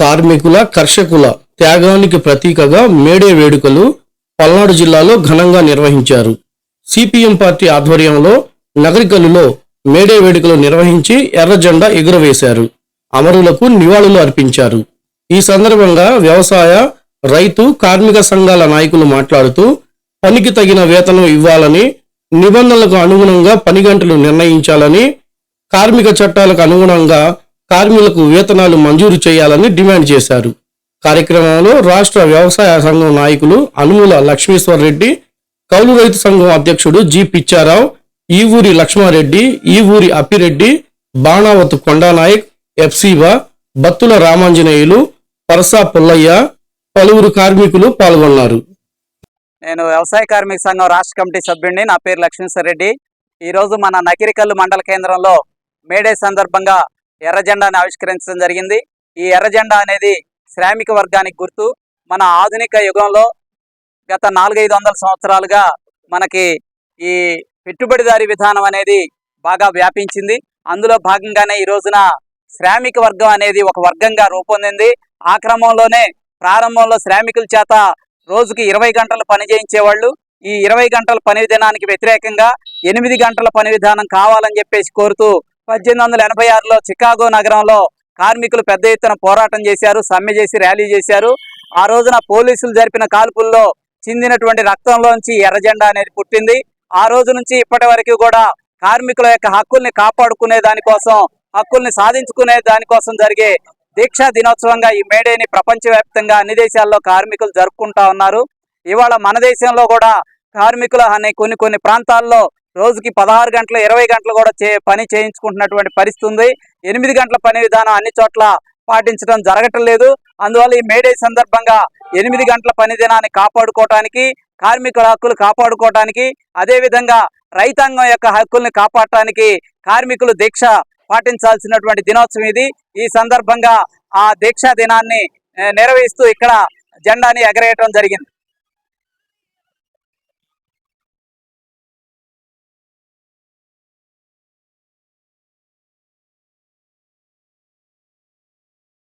కార్మికుల కర్షకుల త్యాగానికి ప్రతీకగా మేడే వేడుకలు పల్నాడు జిల్లాలో ఘనంగా నిర్వహించారు. సిపిఎం పార్టీ ఆధ్వర్యంలో నగరికల్లులో మేడే వేడుకలు నిర్వహించి ఎర్ర జెండా ఎగురవేశారు. అమరులకు నివాళులు అర్పించారు. ఈ సందర్భంగా వ్యవసాయ రైతు కార్మిక సంఘాల నాయకులు మాట్లాడుతూ పనికి తగిన వేతనం ఇవ్వాలని నిబంధనలకు అనుగుణంగా పని గంటలు నిర్ణయించాలని కార్మిక చట్టాలకు అనుగుణంగా కార్మికులకు వేతనాలు మంజూరు చేయాలని డిమాండ్ చేశారు. కార్యక్రమంలో రాష్ట్ర వ్యవసాయ సంఘం నాయకులు అనుముల లక్ష్మీశ్వర్ రెడ్డి కౌలు రైతు సంఘం అధ్యక్షుడు జి పిచ్చారావు ఈ ఊరి లక్ష్మారెడ్డి ఈ ఊరి అప్పిరెడ్డి బాణావతు కొండానాయక్ ఎఫ్సీబా బత్తుల రామాంజనేయులు పరసా పుల్లయ్య పలువురు కార్మికులు పాల్గొన్నారు. నేను వ్యవసాయ కార్మిక సంఘం రాష్ట్ర కమిటీ సభ్యుడిని. నా పేరు లక్ష్మీశ్వర్ రెడ్డి ఈరోజు మన నకిరికల్లు మండల కేంద్రంలో మేడే సందర్భంగా ఎర్ర జెండాని ఆవిష్కరించడం జరిగింది. ఈ ఎర్ర జెండా అనేది శ్రామిక వర్గానికి గుర్తు. మన ఆధునిక యుగంలో గత నాలుగైదు వందల సంవత్సరాలుగా మనకి ఈ పెట్టుబడిదారీ విధానం అనేది బాగా వ్యాపించింది. అందులో భాగంగానే ఈ రోజున శ్రామిక వర్గం అనేది ఒక వర్గంగా రూపొందింది. ఆ క్రమంలోనే ప్రారంభంలో శ్రామికుల చేత రోజుకి ఇరవై గంటలు పని చేయించేవాళ్ళు. ఈ ఇరవై గంటల పని విధానానికి వ్యతిరేకంగా ఎనిమిది గంటల పని విధానం కావాలని చెప్పేసి కోరుతూ పద్దెనిమిది వందల ఎనభై ఆరులో చికాగో నగరంలో కార్మికులు పెద్ద ఎత్తున పోరాటం చేశారు సమ్మె చేసి ర్యాలీ చేశారు. ఆ రోజున పోలీసులు జరిపిన కాల్పుల్లో చిందినటువంటి రక్తంలోంచి ఎర్రజెండా అనేది పుట్టింది. ఆ రోజు నుంచి ఇప్పటి వరకు కూడా కార్మికుల యొక్క హక్కుల్ని కాపాడుకునే దానికోసం హక్కుల్ని సాధించుకునే దానికోసం జరిగే దీక్షా దినోత్సవంగా ఈ మేడేని ప్రపంచవ్యాప్తంగా అన్ని దేశాల్లో కార్మికులు జరుపుకుంటా ఉన్నారు. ఇవాళ మన దేశంలో కూడా కార్మికుల అనే కొన్ని కొన్ని ప్రాంతాల్లో రోజుకి పదహారు గంటలు ఇరవై గంటలు కూడా చే పని చేయించుకుంటున్నటువంటి పరిస్థితి ఉంది ఎనిమిది గంటల పని విధానం అన్ని చోట్ల పాటించడం జరగటం లేదు. అందువల్ల ఈ మేడే సందర్భంగా ఎనిమిది గంటల పని దినాన్ని కాపాడుకోవటానికి కార్మికుల హక్కులు కాపాడుకోవటానికి అదేవిధంగా రైతాంగం యొక్క హక్కుల్ని కాపాడటానికి కార్మికులు దీక్ష పాటించాల్సినటువంటి దినోత్సవం ఇది. ఈ సందర్భంగా ఆ దీక్షా దినాన్ని నిర్వహిస్తూ ఇక్కడ జెండాని ఎగరేయటం జరిగింది.